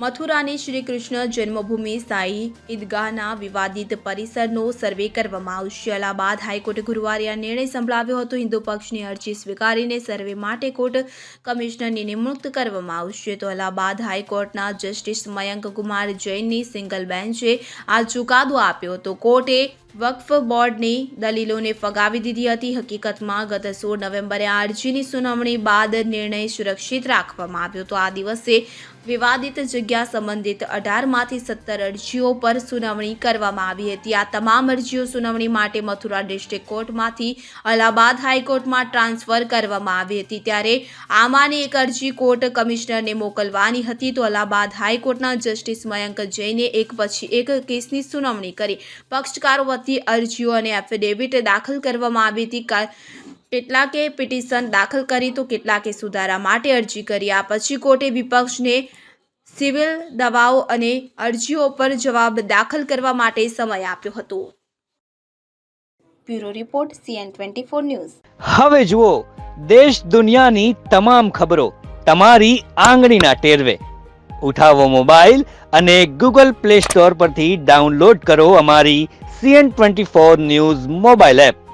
મથુરાની શ્રી કૃષ્ણ જન્મભૂમિ સાઈ ઈદગાહના વિવાદિત પરિસરનો સર્વે કરવામાં આવશે. અલ્હાબાદ હાઈકોર્ટે ગુરુવારે આ નિર્ણય સંભળાવ્યો હતો. હિન્દુ પક્ષની અરજી સ્વીકારીને સર્વે માટે કોર્ટ કમિશનરની નિમણૂક કરવામાં આવશે. તો અલ્હાબાદ હાઈકોર્ટના જસ્ટિસ મયંક કુમાર જૈનની સિંગલ બેન્ચે આ ચુકાદો આપ્યો હતો. કોર્ટે વક્ફ બોર્ડની દલીલોને ફગાવી દીધી હતી. હકીકતમાં ગત સોળ નવેમ્બરે આ અરજીની સુનાવણી બાદ નિર્ણય સુરક્ષિત રાખવામાં આવ્યો તો આ દિવસે વિવાદિત જગ્યા સંબંધિત અઢારમાંથી સત્તર અરજીઓ પર સુનાવણી કરવામાં આવી હતી. આ તમામ અરજીઓ સુનાવણી માટે મથુરા ડિસ્ટ્રિક્ટ કોર્ટમાંથી અલ્હાબાદ હાઈકોર્ટમાં ટ્રાન્સફર કરવામાં આવી હતી. ત્યારે આમાંની એક અરજી કોર્ટ કમિશનરને મોકલવાની હતી. તો અલ્હાબાદ હાઈકોર્ટના જસ્ટિસ મયંક જૈને એક પછી એક કેસની સુનાવણી કરી. પક્ષકારો વતી અરજીઓ અને એફિડેવિટ દાખલ કરવામાં આવી હતી. કેટલાકે પિટિશન દાખલ કરી તો કેટલાકે સુધારા માટે અરજી કરી. આ પછી કોર્ટે વિપક્ષને સિવિલ દવાઓ અને અરજીઓ પર જવાબ દાખલ કરવા માટે સમય આપ્યો હતો. Bureau report, CN twenty four news. હવે જુઓ, દેશ દુનિયાની તમામ ખબરો તમારી આંગળીના ટેરવે. ઉઠાવો મોબાઈલ અને ગૂગલ પ્લે સ્ટોર પરથી ડાઉનલોડ કરો અમારી CN twenty four news mobile app.